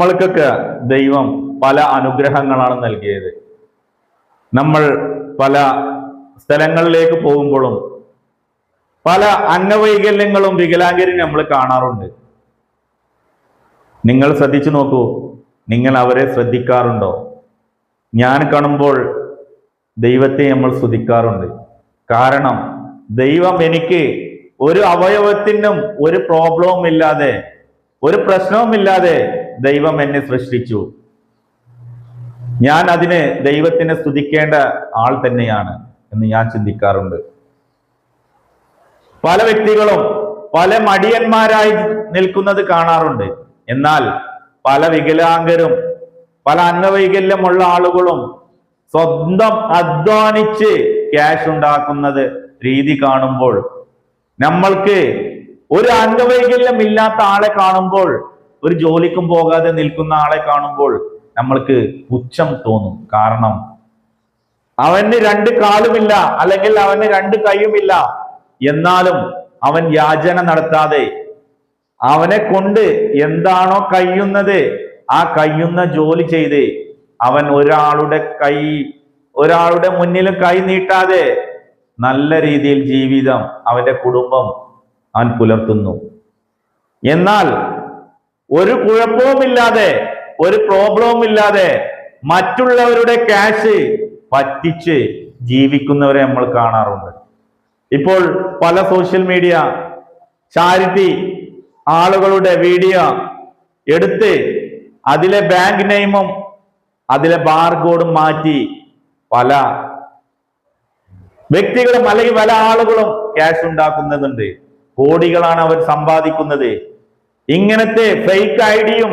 നമ്മൾക്കൊക്കെ ദൈവം പല അനുഗ്രഹങ്ങളാണ് നൽകിയത്. നമ്മൾ പല സ്ഥലങ്ങളിലേക്ക് പോകുമ്പോഴും പല അംഗവൈകല്യങ്ങളും വികലാംഗരും നമ്മൾ കാണാറുണ്ട്. നിങ്ങൾ ശ്രദ്ധിച്ചു നോക്കൂ നിങ്ങൾ അവരെ ശ്രദ്ധിക്കാറുണ്ടോ? ഞാൻ കാണുമ്പോൾ ദൈവത്തെ നമ്മൾ സ്തുതിക്കാറുണ്ട്. കാരണം ദൈവം എനിക്ക് ഒരു അവയവത്തിനും ഒരു പ്രോബ്ലവും ഇല്ലാതെ ഒരു പ്രശ്നവും ഇല്ലാതെ ദൈവം എന്നെ സൃഷ്ടിച്ചു. ഞാൻ അതിന് ദൈവത്തിനെ സ്തുതിക്കേണ്ട ആൾ തന്നെയാണ് എന്ന് ഞാൻ ചിന്തിക്കാറുണ്ട്. പല വ്യക്തികളും പല മടിയന്മാരായി നിൽക്കുന്നത് കാണാറുണ്ട്. എന്നാൽ പല വികലാംഗരും പല അംഗവൈകല്യമുള്ള ആളുകളും സ്വന്തം അധ്വാനിച്ച് ക്യാഷ് ഉണ്ടാക്കുന്നത് രീതി കാണുമ്പോൾ നമ്മൾക്ക് ഒരു അംഗവൈകല്യം ഇല്ലാത്ത ആളെ കാണുമ്പോൾ ഒരു ജോലിക്കും പോകാതെ നിൽക്കുന്ന ആളെ കാണുമ്പോൾ നമ്മൾക്ക് പുച്ഛം തോന്നും. കാരണം അവന് രണ്ട് കാലുമില്ല അല്ലെങ്കിൽ അവന് രണ്ട് കൈയുമില്ല. എന്നാലും അവൻ യാചന നടത്താതെ അവനെ കൊണ്ട് എന്താണോ കയ്യുന്നത് ആ കയ്യുന്ന ജോലി ചെയ്ത് അവൻ ഒരാളുടെ കൈ ഒരാളുടെ മുന്നിലും കൈ നീട്ടാതെ നല്ല രീതിയിൽ ജീവിതം അവന്റെ കുടുംബം അവൻ പുലർത്തുന്നു. എന്നാൽ ഒരു കുഴപ്പവുമില്ലാതെ ഒരു പ്രോബ്ലവും ഇല്ലാതെ മറ്റുള്ളവരുടെ ക്യാഷ് പറ്റിച്ച് ജീവിക്കുന്നവരെ നമ്മൾ കാണാറുണ്ട്. ഇപ്പോൾ പല സോഷ്യൽ മീഡിയ ചാരിറ്റി ആളുകളുടെ വീഡിയോ എടുത്ത് അതിലെ ബാങ്ക് നെയിമും അതിലെ ബാർകോഡും മാറ്റി പല വ്യക്തികളും അല്ലെങ്കിൽ പല ആളുകളും ക്യാഷ് ഉണ്ടാക്കുന്നതുണ്ട്. കോടികളാണ് അവർ സമ്പാദിക്കുന്നത്. ഇങ്ങനത്തെ ഫേക്ക് ഐ ഡിയും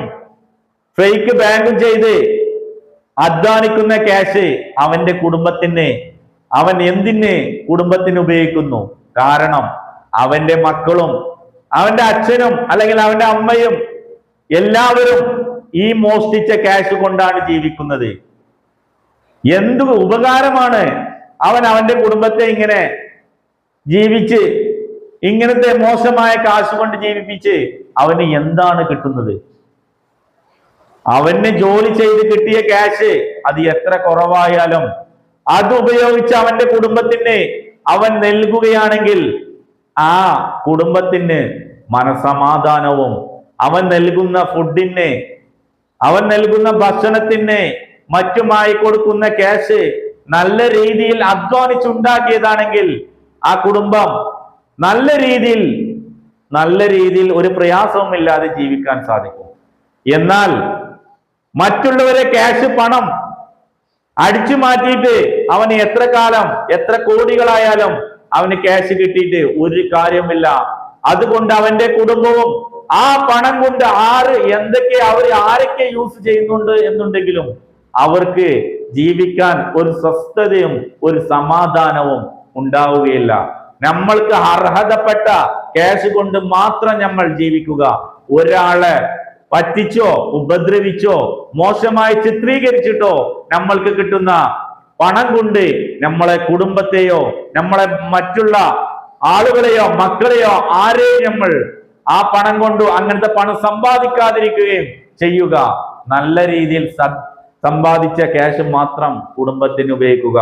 ഫേക്ക് ബാങ്കും ചെയ്ത് അധ്വാനിക്കുന്ന ക്യാഷ് അവന്റെ കുടുംബത്തിന് അവൻ എന്തിന് കുടുംബത്തിന് ഉപയോഗിക്കുന്നു? കാരണം അവന്റെ മക്കളും അവന്റെ അച്ഛനും അല്ലെങ്കിൽ അവന്റെ അമ്മയും എല്ലാവരും ഈ മോഷ്ടിച്ച ക്യാഷ് കൊണ്ടാണ് ജീവിക്കുന്നത്. എന്തു ഉപകാരമാണ് അവൻ അവന്റെ കുടുംബത്തെ ഇങ്ങനെ ജീവിച്ച് ഇങ്ങനത്തെ മോശമായ കാശ് കൊണ്ട് ജീവിപ്പിച്ച് അവന് എന്താണ് കിട്ടുന്നത്? അവന് ജോലി ചെയ്ത് കിട്ടിയ ക്യാഷ് അത് എത്ര കുറവായാലും അത് ഉപയോഗിച്ച് അവന്റെ കുടുംബത്തിന് അവൻ നൽകുകയാണെങ്കിൽ ആ കുടുംബത്തിന് മനസമാധാനവും അവൻ നൽകുന്ന ഫുഡിന് അവൻ നൽകുന്ന ഭക്ഷണത്തിന് മറ്റുമായി കൊടുക്കുന്ന ക്യാഷ് നല്ല രീതിയിൽ അധ്വാനിച്ചുണ്ടാക്കിയതാണെങ്കിൽ ആ കുടുംബം നല്ല രീതിയിൽ നല്ല രീതിയിൽ ഒരു പ്രയാസവും ഇല്ലാതെ ജീവിക്കാൻ സാധിക്കും. എന്നാൽ മറ്റുള്ളവരെ ക്യാഷ് പണം അടിച്ചു മാറ്റിയിട്ട് അവന് എത്ര കാലം എത്ര കോടികളായാലും അവന് ക്യാഷ് കിട്ടിയിട്ട് ഒരു കാര്യമില്ല അതുകൊണ്ട് അവന്റെ കുടുംബവും ആ പണം കൊണ്ട് ആര് എന്തൊക്കെ അവർ ആരൊക്കെ യൂസ് ചെയ്യുന്നുണ്ട് എന്നുണ്ടെങ്കിലും അവർക്ക് ജീവിക്കാൻ ഒരു സ്വസ്ഥതയും ഒരു സമാധാനവും ഉണ്ടാവുകയില്ല. നമ്മൾക്ക് അർഹതപ്പെട്ട ക്യാഷ് കൊണ്ട് മാത്രം നമ്മൾ ജീവിക്കുക. ഒരാളെ പറ്റിച്ചോ ഉപദ്രവിച്ചോ മോശമായി ചിത്രീകരിച്ചിട്ടോ നമ്മൾക്ക് കിട്ടുന്ന പണം കൊണ്ട് നമ്മളെ കുടുംബത്തെയോ നമ്മളെ മറ്റുള്ള ആളുകളെയോ മക്കളെയോ ആരെയും നമ്മൾ ആ പണം കൊണ്ട് അങ്ങനത്തെ പണം സമ്പാദിക്കാതിരിക്കുകയും ചെയ്യുക. നല്ല രീതിയിൽ സമ്പാദിച്ച ക്യാഷ് മാത്രം കുടുംബത്തിന് ഉപയോഗിക്കുക.